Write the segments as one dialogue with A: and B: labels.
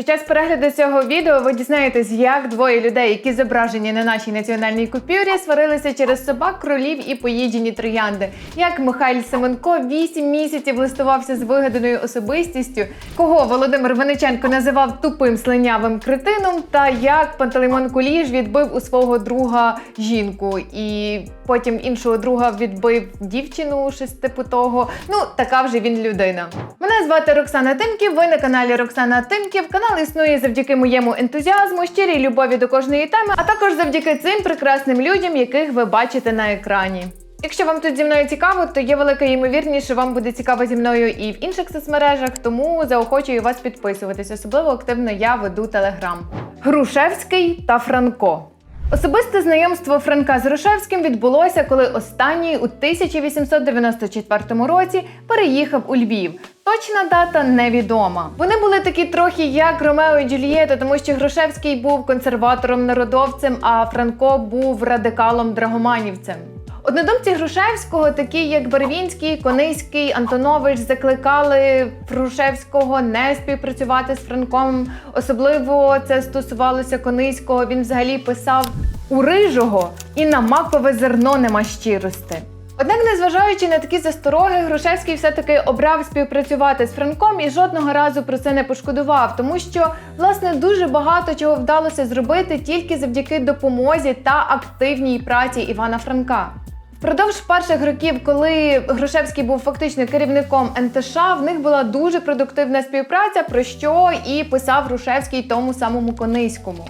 A: Під час перегляду цього відео ви дізнаєтесь, як двоє людей, які зображені на нашій національній купюрі, сварилися через собак, кролів і поїджені троянди. Як Михайль Семенко 8 місяців листувався з вигаданою особистістю, кого Володимир Вениченко називав тупим слинявим критином, та як Пантелеймон Куліш відбив у свого друга жінку, і потім іншого друга відбив дівчину щось типу того. Ну така вже він людина. Мене звати Роксана Тимків. Ви на каналі Роксана Тимків. Канал існує завдяки моєму ентузіазму, щирій любові до кожної теми, а також завдяки цим прекрасним людям, яких ви бачите на екрані. Якщо вам тут зі мною цікаво, то є велика ймовірність, що вам буде цікаво зі мною і в інших соцмережах, тому заохочую вас підписуватись. Особливо активно я веду телеграм. Грушевський та Франко. Особисте знайомство Франка з Грушевським відбулося, коли останній у 1894 році переїхав у Львів. Точна дата невідома. Вони були такі трохи як Ромео і Джульєта, тому що Грушевський був консерватором-народовцем, а Франко був радикалом-драгоманівцем. Однодумці Грушевського, такі як Барвінський, Кониський, Антонович, закликали Грушевського не співпрацювати з Франком. Особливо це стосувалося Кониського. Він взагалі писав у рижого і на макове зерно нема щирости. Однак, незважаючи на такі застороги, Грушевський все-таки обрав співпрацювати з Франком і жодного разу про це не пошкодував, тому що власне дуже багато чого вдалося зробити тільки завдяки допомозі та активній праці Івана Франка. Впродовж перших років, коли Грушевський був фактично керівником НТШ, в них була дуже продуктивна співпраця, про що і писав Грушевський тому самому Кониському.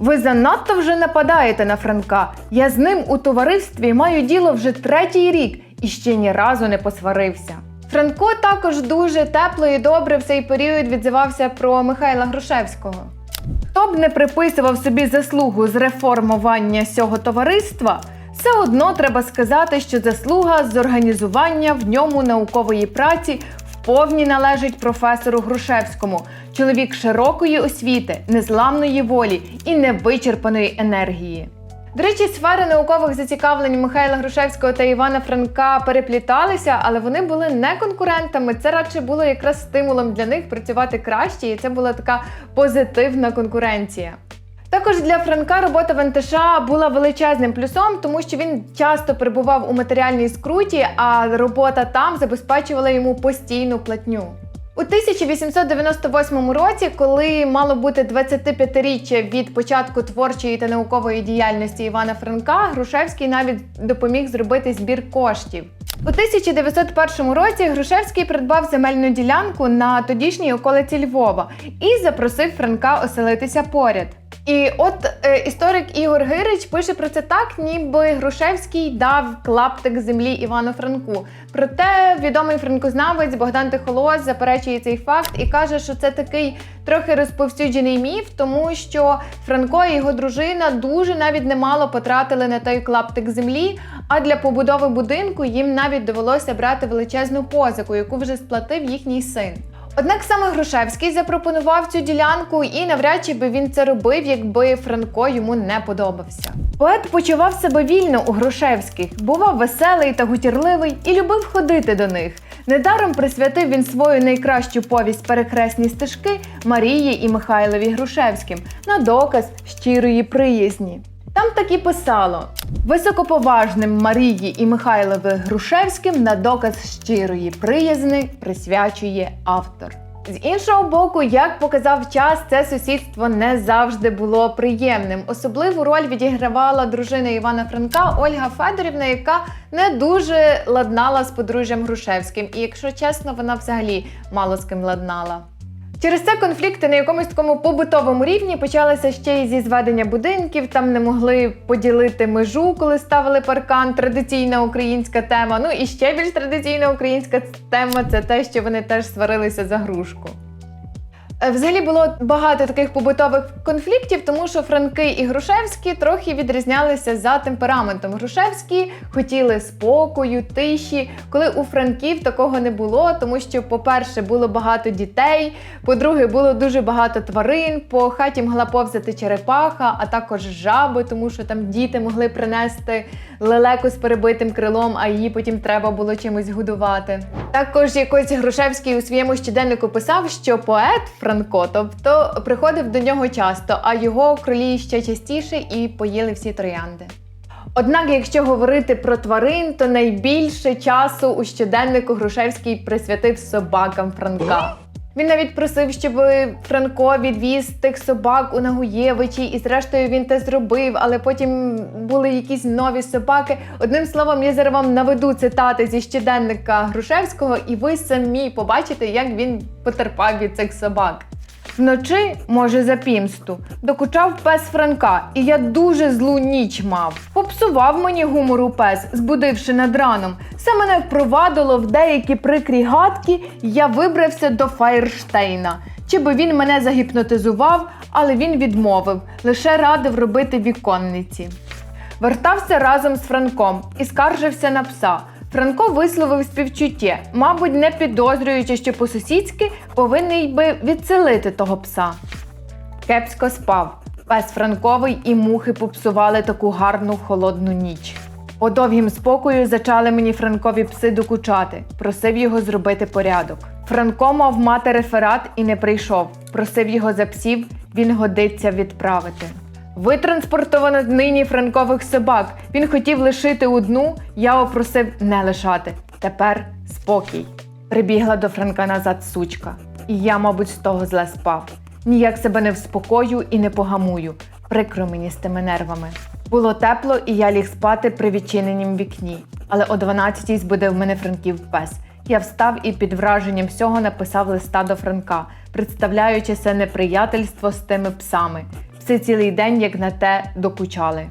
A: Ви занадто вже нападаєте на Франка. Я з ним у товаристві маю діло вже третій рік і ще ні разу не посварився. Франко також дуже тепло і добре в цей період відзивався про Михайла Грушевського. Хто б не приписував собі заслугу з реформування цього товариства, все одно треба сказати, що заслуга з організування в ньому наукової праці вповні належить професору Грушевському, чоловік широкої освіти, незламної волі і невичерпаної енергії. До речі, сфери наукових зацікавлень Михайла Грушевського та Івана Франка перепліталися, але вони були не конкурентами. Це радше було якраз стимулом для них працювати краще, і це була така позитивна конкуренція. Також для Франка робота в НТШ була величезним плюсом, тому що він часто перебував у матеріальній скруті, а робота там забезпечувала йому постійну платню. У 1898 році, коли мало бути 25-річчя від початку творчої та наукової діяльності Івана Франка, Грушевський навіть допоміг зробити збір коштів. У 1901 році Грушевський придбав земельну ділянку на тодішній околиці Львова і запросив Франка оселитися поряд. І от е, історик Ігор Гирич пише про це так, ніби Грушевський дав клаптик землі Івану Франку. Проте відомий франкознавець Богдан Тихолос заперечує цей факт і каже, що це такий трохи розповсюджений міф, тому що Франко і його дружина дуже навіть немало потратили на той клаптик землі. А для побудови будинку їм навіть довелося брати величезну позику, яку вже сплатив їхній син. Однак саме Грушевський запропонував цю ділянку, і навряд чи би він це робив, якби Франко йому не подобався. Поет почував себе вільно у Грушевських, бував веселий та гутірливий і любив ходити до них. Недаром присвятив він свою найкращу повість перекресні стежки Марії і Михайлові Грушевським на доказ щирої приязні. Там так і писало: високоповажним Марії і Михайлові Грушевським на доказ щирої приязни присвячує автор. З іншого боку, як показав час, це сусідство не завжди було приємним. Особливу роль відігравала дружина Івана Франка Ольга Федорівна, яка не дуже ладнала з подружжям Грушевським. І якщо чесно, вона взагалі мало з ким ладнала. Через це конфлікти на якомусь такому побутовому рівні почалися ще й зі зведення будинків. Там не могли поділити межу, коли ставили паркан. Традиційна українська тема. Ну і ще більш традиційна українська тема це те, що вони теж сварилися за грушку. Е, Взагалі було багато таких побутових конфліктів, тому що Франки і Грушевські трохи відрізнялися за темпераментом. Грушевські хотіли спокою, тиші, коли у Франків такого не було, тому що, по-перше, було багато дітей, по-друге, було дуже багато тварин, по хаті могла повзати черепаха, а також жаби, тому що там діти могли принести лелеку з перебитим крилом, а її потім треба було чимось годувати. Також якось Грушевський у своєму щоденнику писав, що поет Франко. Тобто приходив до нього часто, а його кролі ще частіше і поїли всі троянди. Однак, якщо говорити про тварин, то найбільше часу у щоденнику Грушевський присвятив собакам Франка. Він навіть просив, щоб Франко відвіз тих собак у Нагуєвичі, і зрештою він те зробив, але потім були якісь нові собаки. Одним словом, я зараз вам наведу цитати зі щоденника Грушевського, і ви самі побачите, як він потерпав від цих собак. Вночі, може, за пімсту, докучав пес Франка, і я дуже злу ніч мав. Попсував мені гумору пес, збудивши над раном. Все мене впровадило в деякі прикрі гадки, і я вибрався до Фаєрштейна. Чи би він мене загіпнотизував, але він відмовив, лише радив робити віконниці. Вертався разом з Франком і скаржився на пса. Франко висловив співчуття, мабуть, не підозрюючи, що по-сусідськи повинний би відселити того пса. Кепсько спав. Пес Франковий і мухи попсували таку гарну холодну ніч. По довгім спокою зачали мені Франкові пси докучати, просив його зробити порядок. Франко мав мати реферат і не прийшов. Просив його за псів, він годиться відправити. Витранспортовано нині франкових собак. Він хотів лишити одну, я опросив не лишати. Тепер спокій. Прибігла до Франка назад сучка, і я, мабуть, з того зле спав. Ніяк себе не вспокою і не погамую. Прикро мені з тими нервами. Було тепло, і я ліг спати при відчиненім вікні. Але о 12-й збудив мене Франків пес. Я встав і під враженням всього написав листа до Франка, представляючи це неприятельство з тими псами. Пси цілий день, як на те, докучали.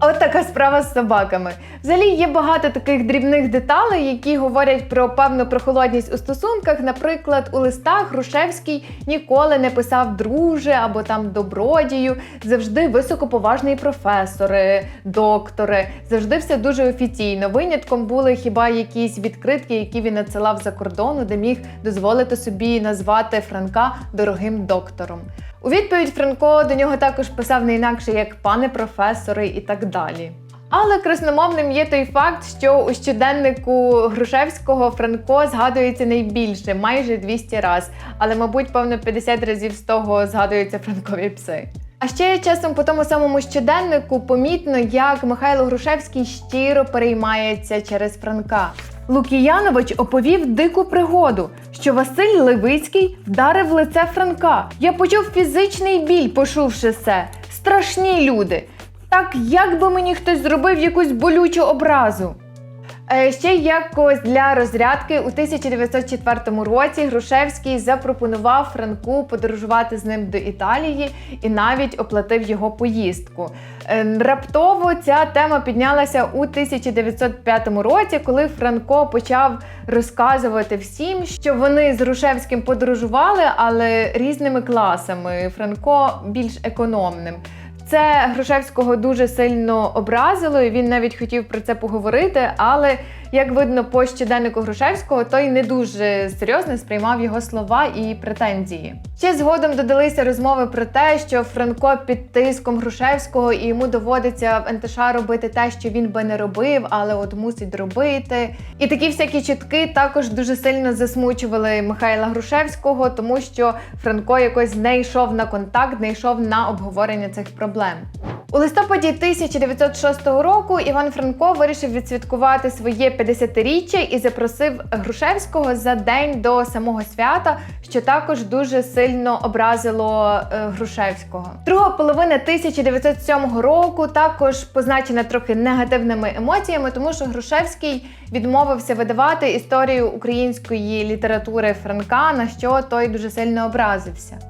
A: От така справа з собаками. Взагалі є багато таких дрібних деталей, які говорять про певну прохолодність у стосунках. Наприклад, у листах Грушевський ніколи не писав друже або там добродію. Завжди високоповажний професори, доктори. Завжди все дуже офіційно. Винятком були хіба якісь відкритки, які він надсилав за кордону, де міг дозволити собі назвати Франка дорогим доктором. У відповідь Франко до нього також писав не інакше як пане професори і так далі. Але красномовним є той факт, що у щоденнику Грушевського Франко згадується найбільше, майже 200 раз. Але, мабуть, певно, 50 разів з того згадуються франкові пси. А ще часом по тому самому щоденнику помітно, як Михайло Грушевський щиро переймається через Франка. Лукіянович оповів дику пригоду, що Василь Левицький вдарив лице Франка. Я почув фізичний біль, почувши це. Страшні люди. Так як би мені хтось зробив якусь болючу образу. Е, Ще якось для розрядки у 1904 році Грушевський запропонував Франку подорожувати з ним до Італії і навіть оплатив його поїздку. Е, Раптово ця тема піднялася у 1905 році, коли Франко почав розказувати всім, що вони з Грушевським подорожували, але різними класами. Франко більш економним. Це Грушевського дуже сильно образило, і він навіть хотів про це поговорити. Але як видно по щоденнику Грушевського, той не дуже серйозно сприймав його слова і претензії. Ще згодом додалися розмови про те, що Франко під тиском Грушевського і йому доводиться в НТШ робити те, що він би не робив, але от мусить робити. І такі всякі чутки також дуже сильно засмучували Михайла Грушевського, тому що Франко якось не йшов на контакт, не йшов на обговорення цих проблем. У листопаді 1906 року Іван Франко вирішив відсвяткувати своє 50-річчя і запросив Грушевського за день до самого свята, що також дуже сильно образило е, Грушевського. Друга половина 1907 року також позначена трохи негативними емоціями, тому що Грушевський відмовився видавати історію української літератури Франка, на що той дуже сильно образився.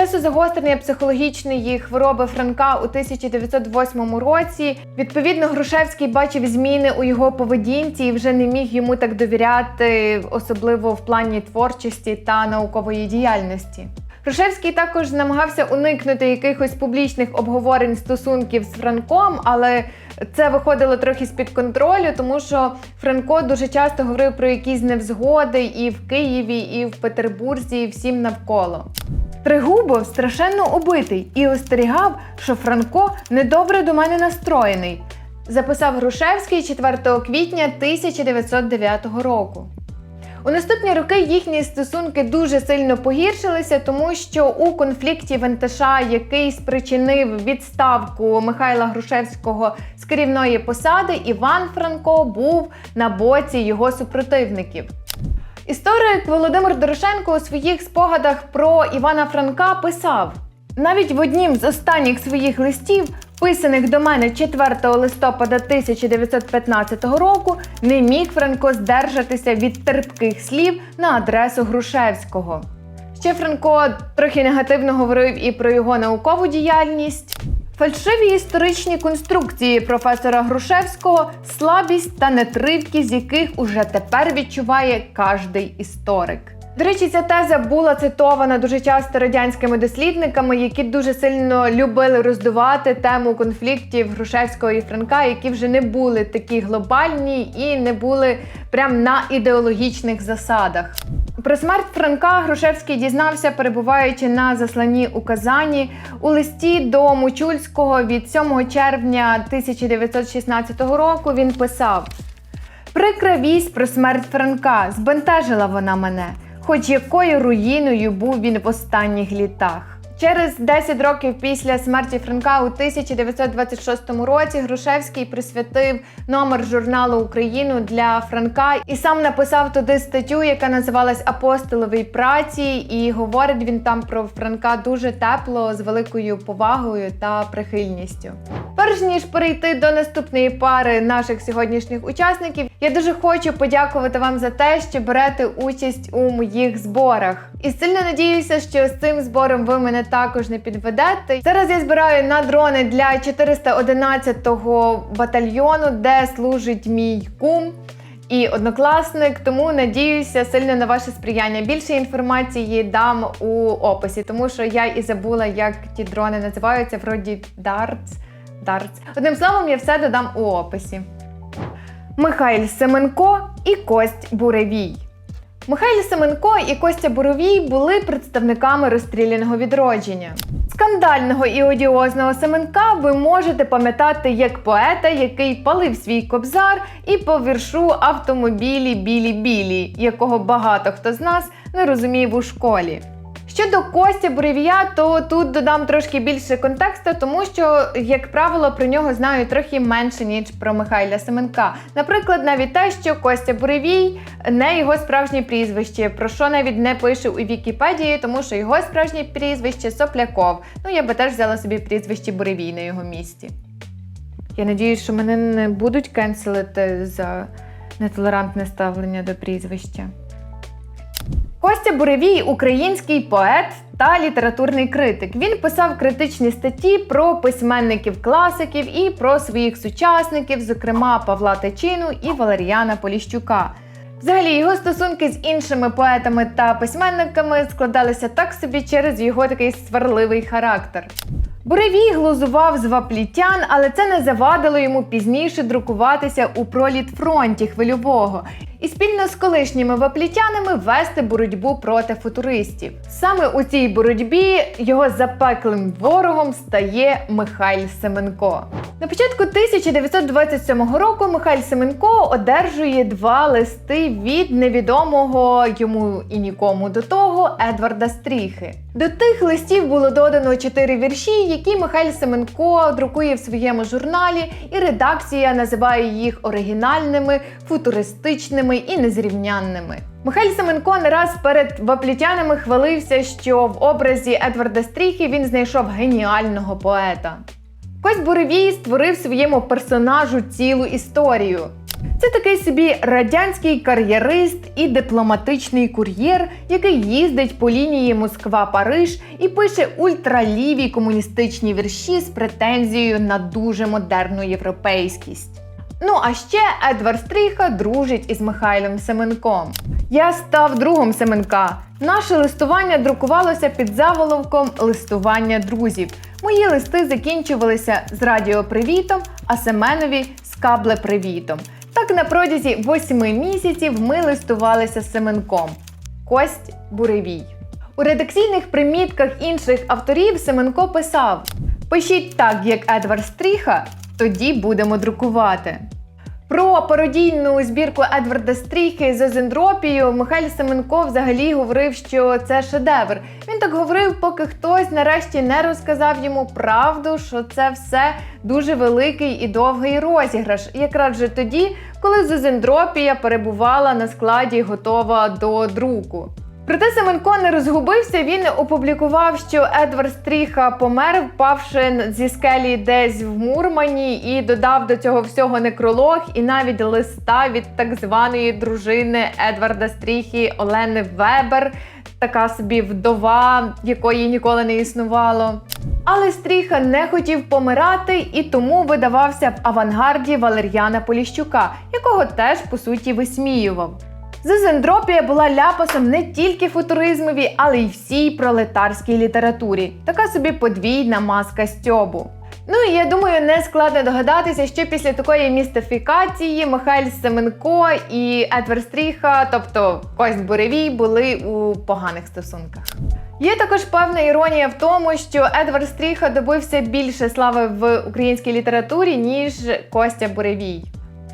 A: Часу загострення психологічної хвороби Франка у 1908 році відповідно Грушевський бачив зміни у його поведінці і вже не міг йому так довіряти, особливо в плані творчості та наукової діяльності. Грушевський також намагався уникнути якихось публічних обговорень стосунків з Франком, але це виходило трохи з-під контролю, тому що Франко дуже часто говорив про якісь невзгоди і в Києві, і в Петербурзі, і всім навколо. Тригубов страшенно убитий і остерігав, що Франко недобре до мене настроєний, записав Грушевський 4 квітня 1909 року. У наступні роки їхні стосунки дуже сильно погіршилися, тому що у конфлікті в який спричинив відставку Михайла Грушевського з керівної посади, Іван Франко був на боці його супротивників. Історик Володимир Дорошенко у своїх спогадах про Івана Франка писав: навіть в однім з останніх своїх листів, писаних до мене 4 листопада 1915 року, не міг Франко здержатися від терпких слів на адресу Грушевського. Ще Франко трохи негативно говорив і про його наукову діяльність. Фальшиві історичні конструкції професора Грушевського, слабість та нетривкість, яких уже тепер відчуває кожний історик. До речі, ця теза була цитована дуже часто радянськими дослідниками, які дуже сильно любили роздувати тему конфліктів Грушевського і Франка, які вже не були такі глобальні і не були прям на ідеологічних засадах. Про смерть Франка Грушевський дізнався, перебуваючи на засланні у Казані у листі до Мучульського від 7 червня 1916 року. Він писав: Прикра вість про смерть Франка збентежила вона мене, хоч якою руїною був він в останніх літах. Через 10 років після смерті Франка у 1926 році Грушевський присвятив номер журналу Україну для Франка і сам написав туди статтю, яка називалась Апостоловій праці. І говорить він там про Франка дуже тепло, з великою повагою та прихильністю. Перш ніж перейти до наступної пари наших сьогоднішніх учасників, я дуже хочу подякувати вам за те, що берете участь у моїх зборах. І сильно надіюся, що з цим збором ви мене також не підведете. Зараз я збираю на дрони для 411-го батальйону, де служить мій кум. І однокласник, тому надіюся сильно на ваше сприяння. Більше інформації дам у описі, тому що я і забула, як ті дрони називаються, вроді Darts. Darts. Одним словом, я все додам у описі. Михайль Семенко і Кость Буревій. Михайль Семенко і Костя Буровій були представниками розстріляного відродження. Скандального і одіозного Семенка ви можете пам'ятати як поета, який палив свій кобзар і по віршу автомобілі білі-білі, якого багато хто з нас не розумів у школі. Щодо Костя Буревія, то тут додам трошки більше контексту, тому що, як правило, про нього знаю трохи менше, ніж про Михайля Семенка. Наприклад, навіть те, що Костя Буревій не його справжнє прізвище, про що навіть не пише у Вікіпедії, тому що його справжнє прізвище Сопляков. Ну, я би теж взяла собі прізвище Буревій на його місці. Я надіюсь, що мене не будуть кенселити за нетолерантне ставлення до прізвища. Костя Буревій український поет та літературний критик. Він писав критичні статті про письменників-класиків і про своїх сучасників, зокрема Павла Тичину і Валеріана Поліщука. Взагалі, його стосунки з іншими поетами та письменниками складалися так собі через його такий сварливий характер. Буревій глузував з ваплітян, але це не завадило йому пізніше друкуватися у пролітфронті хвильового і спільно з колишніми ваплітянами вести боротьбу проти футуристів. Саме у цій боротьбі його запеклим ворогом стає Михайль Семенко. На початку 1927 року Михайль Семенко одержує два листи від невідомого йому і нікому до того Едварда Стріхи. До тих листів було додано чотири вірші, які Михайль Семенко друкує в своєму журналі, і редакція називає їх оригінальними, футуристичними і незрівнянними. Михайль Семенко не раз перед ваплітянами хвалився, що в образі Едварда Стріхи він знайшов геніального поета. Кость Буревій створив своєму персонажу цілу історію. Це такий собі радянський кар'єрист і дипломатичний кур'єр, який їздить по лінії Москва-Париж і пише ультраліві комуністичні вірші з претензією на дуже модерну європейськість. Ну а ще Едвард Стріха дружить із Михайлом Семенком. Я став другом Семенка. Наше листування друкувалося під заголовком Листування друзів. Мої листи закінчувалися з радіопривітом, а Семенові з каблепривітом. Так на протязі восьми місяців ми листувалися з Семенком. Кость Буревій. У редакційних примітках інших авторів Семенко писав: Пишіть так, як Едвард Стріха, тоді будемо друкувати. Про пародійну збірку Едварда Стріхи з Озендропію Михайло Семенко взагалі говорив, що це шедевр. Він так говорив, поки хтось нарешті не розказав йому правду, що це все дуже великий і довгий розіграш. Якраз же тоді, коли Зозендропія перебувала на складі, готова до друку. Проте Семенко не розгубився. Він опублікував, що Едвард Стріха помер, впавши зі скелі десь в Мурмані, і додав до цього всього некролог і навіть листа від так званої дружини Едварда Стріхи Олени Вебер, така собі вдова, якої ніколи не існувало. Але Стріха не хотів помирати і тому видавався в авангарді Валер'яна Поліщука, якого теж по суті висміював. Зизендропія була ляпасом не тільки футуризмові, але й всій пролетарській літературі. Така собі подвійна маска стьобу. Ну і я думаю, не складно догадатися, що після такої містифікації Михайль Семенко і Едвард Стріха, тобто Кость Буревій, були у поганих стосунках. Є також певна іронія в тому, що Едвард Стріха добився більше слави в українській літературі, ніж Костя Буревій.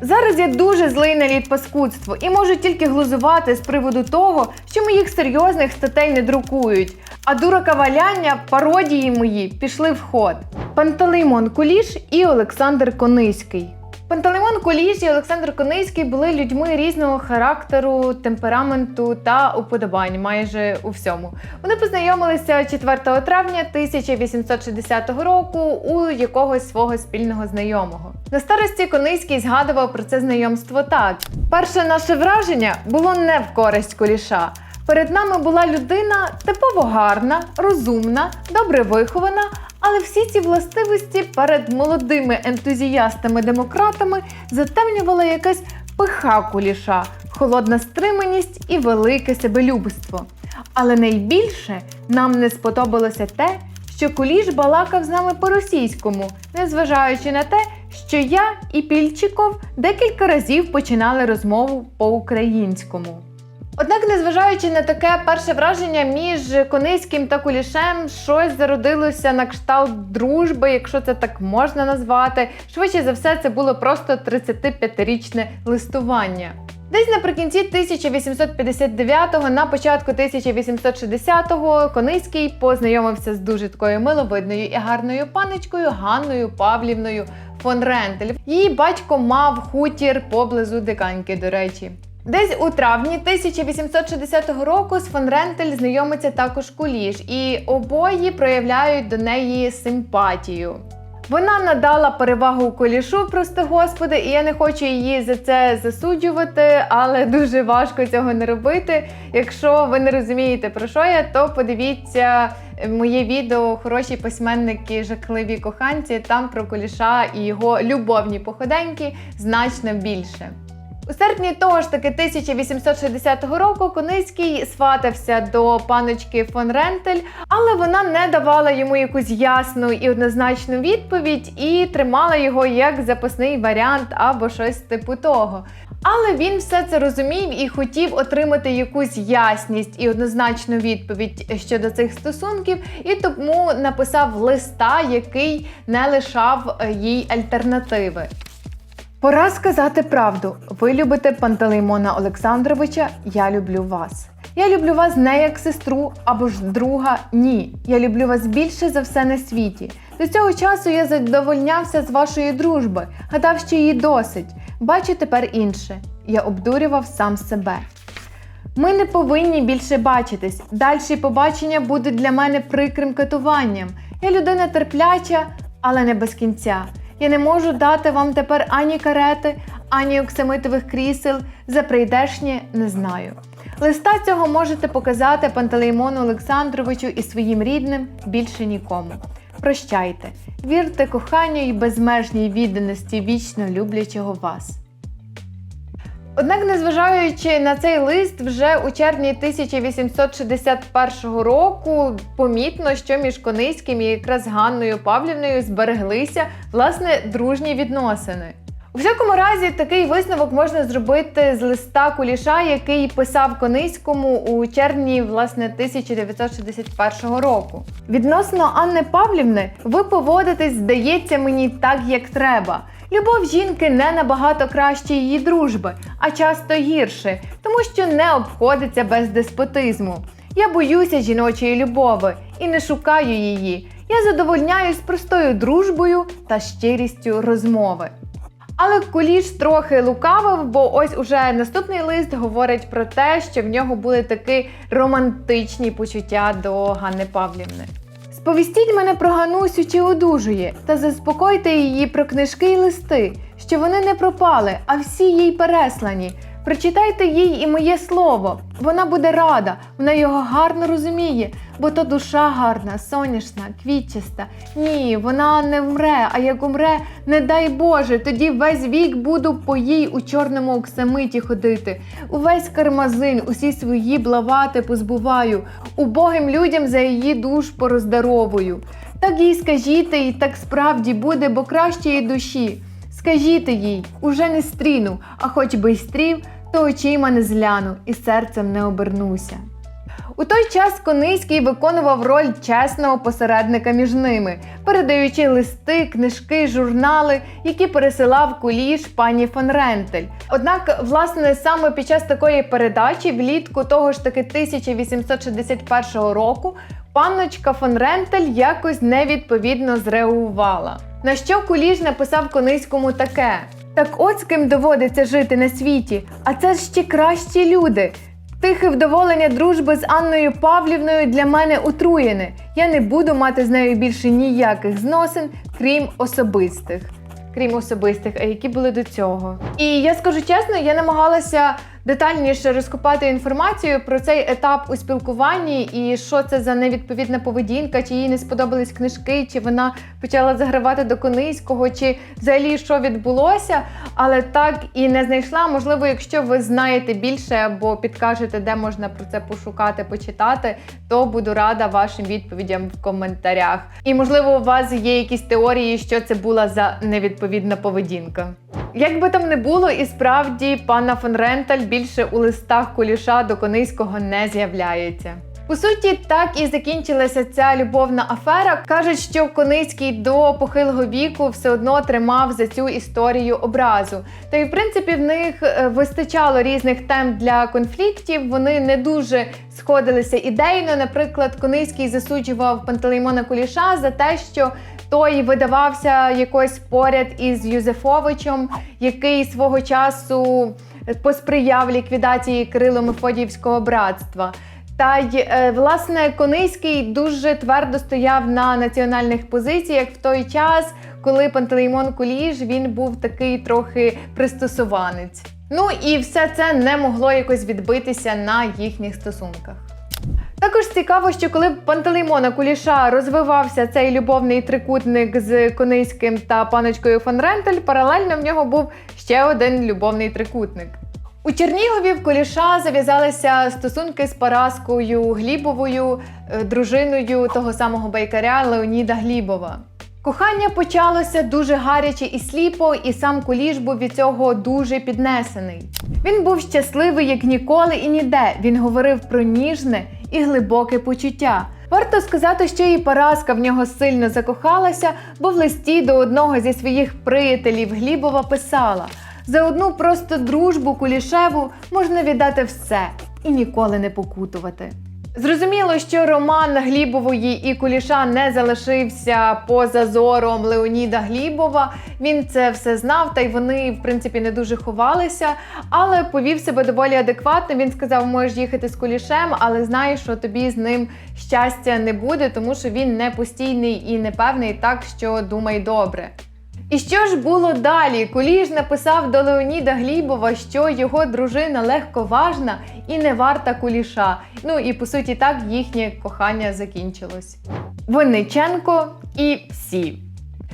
A: Зараз я дуже злий на літпаскудство і можу тільки глузувати з приводу того, що моїх серйозних статей не друкують. А дурака валяння, пародії мої пішли в ход. Пантелеймон Куліш і Олександр Кониський. Пантелеймон Куліш і Олександр Кониський були людьми різного характеру, темпераменту та уподобань майже у всьому. Вони познайомилися 4 травня 1860 року у якогось свого спільного знайомого. На старості Кониський згадував про це знайомство так: перше наше враження було не в користь Куліша. Перед нами була людина типово гарна, розумна, добре вихована, але всі ці властивості перед молодими ентузіастами-демократами затемнювала якась пиха куліша, холодна стриманість і велике себелюбство. Але найбільше нам не сподобалося те, що куліш балакав з нами по-російському, незважаючи на те, що я і Пільчиков декілька разів починали розмову по-українському. Однак, незважаючи на таке перше враження між Кониським та Кулішем, щось зародилося на кшталт дружби, якщо це так можна назвати. Швидше за все, це було просто 35-річне листування. Десь наприкінці 1859-го, на початку 1860-го, Кониський познайомився з дуже такою миловидною і гарною паничкою Ганною Павлівною фон Рентель. Її батько мав хутір поблизу Диканьки, до речі. Десь у травні 1860 року з фон Рентель знайомиться також Куліш, і обоє проявляють до неї симпатію. Вона надала перевагу кулішу, прости господи, і я не хочу її за це засуджувати, але дуже важко цього не робити. Якщо ви не розумієте про що я, то подивіться моє відео Хороші письменники, жахливі коханці. Там про куліша і його любовні походеньки значно більше. У серпні того ж таки 1860 року Кониський сватався до паночки фон Рентель, але вона не давала йому якусь ясну і однозначну відповідь і тримала його як запасний варіант або щось типу того. Але він все це розумів і хотів отримати якусь ясність і однозначну відповідь щодо цих стосунків, і тому написав листа, який не лишав е, їй альтернативи. Пора сказати правду. Ви любите Пантелеймона Олександровича, я люблю вас. Я люблю вас не як сестру або ж друга. Ні. Я люблю вас більше за все на світі. До цього часу я задовольнявся з вашої дружби, гадав, що її досить. Бачу тепер інше. Я обдурював сам себе. Ми не повинні більше бачитись. Дальші побачення будуть для мене прикрим катуванням. Я людина терпляча, але не без кінця. Я не можу дати вам тепер ані карети, ані оксамитових крісел. За прийдешнє не знаю. Листа цього можете показати Пантелеймону Олександровичу і своїм рідним більше нікому. Прощайте, вірте коханню і безмежній відданості вічно люблячого вас. Однак, незважаючи на цей лист, вже у червні 1861 року помітно, що між Кониським і якраз Ганною Павлівною збереглися власне дружні відносини. Всякому разі, такий висновок можна зробити з листа Куліша, який писав Кониському у червні власне 1961 року. Відносно Анни Павлівни, ви поводитесь, здається мені, так як треба. Любов жінки не набагато краще її дружби, а часто гірше, тому що не обходиться без деспотизму. Я боюся жіночої любові і не шукаю її. Я задовольняюсь простою дружбою та щирістю розмови. Але Куліш трохи лукавив, бо ось уже наступний лист говорить про те, що в нього були такі романтичні почуття до Ганни Павлівни. Сповістіть мене про Ганусю чи одужує, та заспокойте її про книжки й листи, що вони не пропали, а всі їй переслані. Прочитайте їй і моє слово. Вона буде рада, вона його гарно розуміє, бо то душа гарна, соняшна, квітчаста. Ні, вона не вмре, а як умре, не дай Боже, тоді весь вік буду по їй у чорному оксамиті ходити. Увесь кармазин, усі свої блавати позбуваю, убогим людям за її душ пороздаровую. Так їй скажіть, і так справді буде, бо кращої душі. Скажіть їй, уже не стріну, а хоч би й стрів, то очима не зляну і серцем не обернуся. У той час Кониський виконував роль чесного посередника між ними, передаючи листи, книжки, журнали, які пересилав куліш пані фон Рентель. Однак, власне, саме під час такої передачі, влітку того ж таки 1861 року, панночка фон Рентель якось невідповідно зреагувала. На що куліш написав Кониському таке: Так от з ким доводиться жити на світі, а це ж ще кращі люди. Тихе вдоволення дружби з Анною Павлівною для мене отруєне. Я не буду мати з нею більше ніяких зносин, крім особистих. Крім особистих, а які були до цього. І я скажу чесно, я намагалася детальніше розкопати інформацію про цей етап у спілкуванні і що це за невідповідна поведінка, чи їй не сподобались книжки, чи вона почала загравати до Кониського, чи взагалі що відбулося. Але так і не знайшла. Можливо, якщо ви знаєте більше або підкажете, де можна про це пошукати, почитати, то буду рада вашим відповідям в коментарях. І можливо, у вас є якісь теорії, що це була за невідповідна поведінка. Як би там не було, і справді пана фон Ренталь більше у листах куліша до Кониського не з'являється. По суті, так і закінчилася ця любовна афера. Кажуть, що Коницький до похилого віку все одно тримав за цю історію образу. Та й в принципі в них е, вистачало різних тем для конфліктів. Вони не дуже сходилися ідейно. Наприклад, Коницький засуджував Пантелеймона Куліша за те, що той видавався якось поряд із Юзефовичем, який свого часу посприяв ліквідації Кирило-Мефодіївського братства. Та й е, власне Кониський дуже твердо стояв на національних позиціях в той час, коли Пантелеймон Куліш він був такий трохи пристосуванець. Ну і все це не могло якось відбитися на їхніх стосунках. Також цікаво, що коли Пантелеймона Куліша розвивався цей любовний трикутник з Кониським та паночкою фон Рентель, паралельно в нього був ще один любовний трикутник. У Чернігові в Куліша зав'язалися стосунки з Параскою Глібовою, е, дружиною того самого байкаря Леоніда Глібова. Кохання почалося дуже гаряче і сліпо, і сам Куліш був від цього дуже піднесений. Він був щасливий як ніколи і ніде. Він говорив про ніжне і глибоке почуття. Варто сказати, що і Параска в нього сильно закохалася, бо в листі до одного зі своїх приятелів Глібова писала: за одну просто дружбу кулішеву можна віддати все і ніколи не покутувати. Зрозуміло, що роман Глібової і Куліша не залишився поза зором Леоніда Глібова. Він це все знав, та й вони, в принципі, не дуже ховалися, але повів себе доволі адекватно. Він сказав: можеш їхати з Кулішем, але знай, що тобі з ним щастя не буде, тому що він не постійний і непевний, так що думай добре. І що ж було далі? Куліш написав до Леоніда Глібова, що його дружина легковажна і не варта куліша. Ну і по суті так їхнє кохання закінчилось. Винниченко і всі.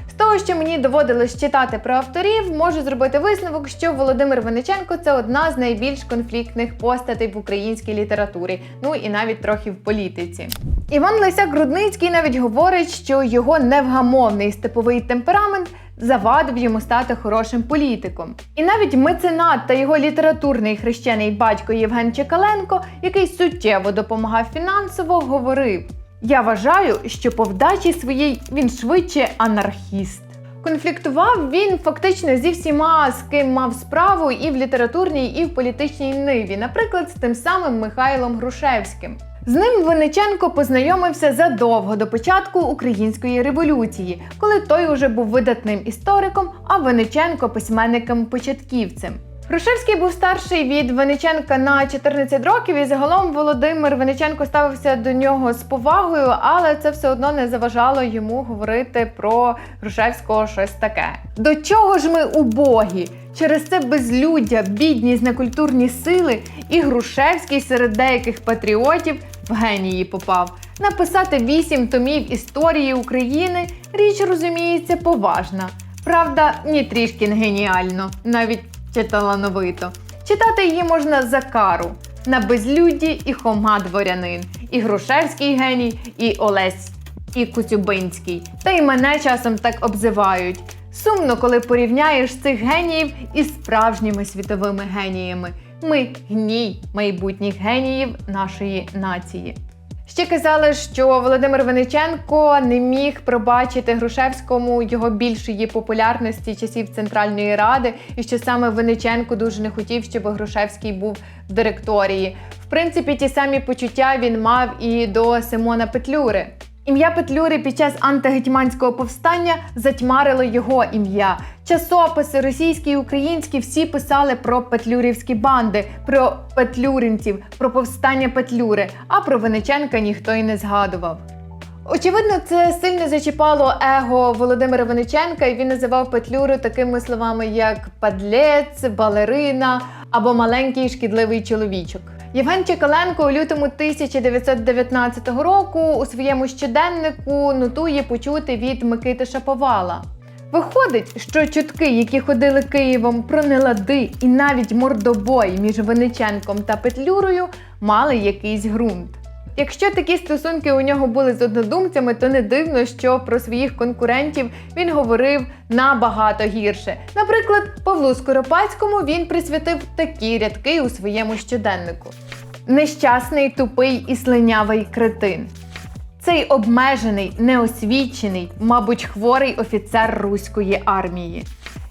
A: З того, що мені доводилось читати про авторів, можу зробити висновок, що Володимир Винниченко це одна з найбільш конфліктних постатей в українській літературі, ну і навіть трохи в політиці. Іван Лисяк Рудницький навіть говорить, що його невгамовний степовий темперамент завадив йому стати хорошим політиком. І навіть меценат та його літературний хрещений батько Євген Чекаленко, який суттєво допомагав фінансово, говорив: Я вважаю, що по вдачі своїй він швидше анархіст. Конфліктував він фактично зі всіма, з ким мав справу і в літературній, і в політичній ниві, наприклад, з тим самим Михайлом Грушевським. З ним Винниченко познайомився задовго до початку української революції, коли той уже був видатним істориком, а Винниченко письменником-початківцем. Грушевський був старший від Винниченка на 14 років, і загалом Володимир Винниченко ставився до нього з повагою, але це все одно не заважало йому говорити про Грушевського щось таке. До чого ж ми убогі? Через це безлюддя, бідність, некультурні сили, і Грушевський серед деяких патріотів в генії попав. Написати вісім томів історії України річ розуміється поважна. Правда, ні трішки не геніально, навіть чи талановито. Читати її можна за кару на безлюдді і Хома дворянин, і Грушевський геній, і Олесь, і Куцюбинський. Та й мене часом так обзивають. Сумно, коли порівняєш цих геніїв із справжніми світовими геніями. Ми гній майбутніх геніїв нашої нації. Ще казали, що Володимир Винниченко не міг пробачити Грушевському його більшої популярності часів Центральної Ради, і що саме Винниченко дуже не хотів, щоб Грушевський був в директорії. В принципі, ті самі почуття він мав і до Симона Петлюри. Ім'я Петлюри під час антигетьманського повстання затьмарило його ім'я. Часописи російські і українські всі писали про петлюрівські банди, про петлюринців, про повстання Петлюри, а про Винниченка ніхто й не згадував. Очевидно, це сильно зачіпало его Володимира Винниченка, і він називав Петлюру такими словами, як падлець, балерина або маленький шкідливий чоловічок. Євген Чекаленко у лютому 1919 року у своєму щоденнику нотує почути від Микити Шаповала. Виходить, що чутки, які ходили Києвом про нелади і навіть мордобой між Винниченком та Петлюрою, мали якийсь ґрунт. Якщо такі стосунки у нього були з однодумцями, то не дивно, що про своїх конкурентів він говорив набагато гірше. Наприклад, Павлу Скоропадському він присвятив такі рядки у своєму щоденнику: нещасний, тупий і слинявий кретин. Цей обмежений, неосвічений, мабуть, хворий офіцер руської армії.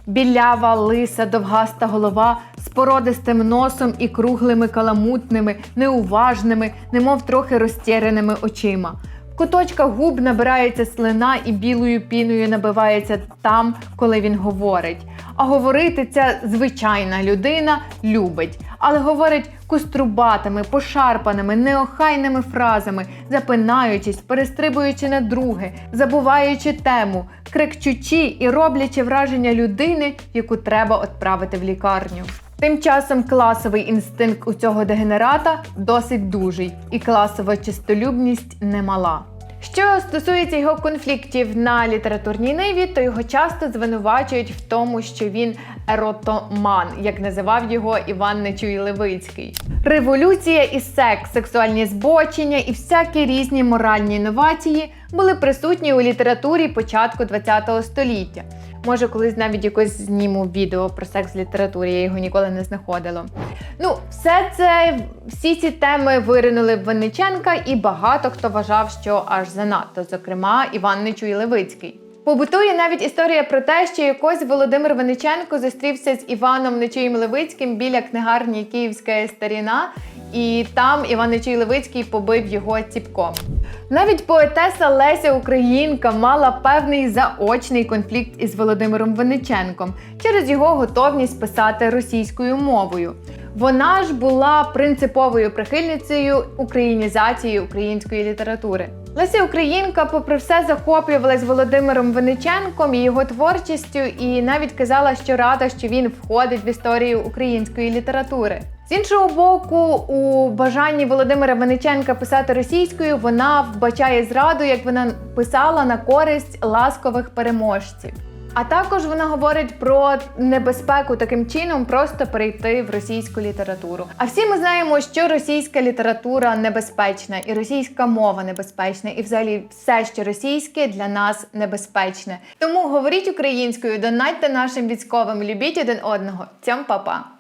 A: Білява, лиса, довгаста голова з породистим носом і круглими каламутними, неуважними, немов трохи розтєреними очима. В куточках губ набирається слина і білою піною набивається там, коли він говорить. А говорити ця звичайна людина любить, але говорить кострубатими, пошарпаними, неохайними фразами, запинаючись, перестрибуючи на друге, забуваючи тему, крикчучи і роблячи враження людини, яку треба відправити в лікарню. Тим часом класовий інстинкт у цього дегенерата досить дужий, і класова чистолюбність немала. Що стосується його конфліктів на літературній ниві, то його часто звинувачують в тому, що він еротоман, як називав його Іван Нечуй Левицький. Революція і секс, сексуальні збочення і всякі різні моральні інновації були присутні у літературі початку ХХ століття. Може, колись навіть якось зніму відео про секс в літературі, я його ніколи не знаходила. Ну, все це, всі ці теми виринули в Винниченка, і багато хто вважав, що аж занадто, зокрема, Іван Нечуй Левицький. Побутує навіть історія про те, що якось Володимир Винниченко зустрівся з Іваном Нечуєм Левицьким біля книгарні Київська старіна, і там Іван Нечуй Левицький побив його ціпком. Навіть поетеса Леся Українка мала певний заочний конфлікт із Володимиром Винниченком через його готовність писати російською мовою. Вона ж була принциповою прихильницею українізації української літератури. Леся Українка, попри все, захоплювалась Володимиром Вениченком і його творчістю, і навіть казала, що рада, що він входить в історію української літератури. З іншого боку, у бажанні Володимира Вениченка писати російською вона вбачає зраду, як вона писала на користь ласкових переможців. А також вона говорить про небезпеку таким чином просто перейти в російську літературу. А всі ми знаємо, що російська література небезпечна, і російська мова небезпечна, і взагалі все, що російське для нас небезпечне. Тому говоріть українською, донатьте нашим військовим, любіть один одного. Цьом папа.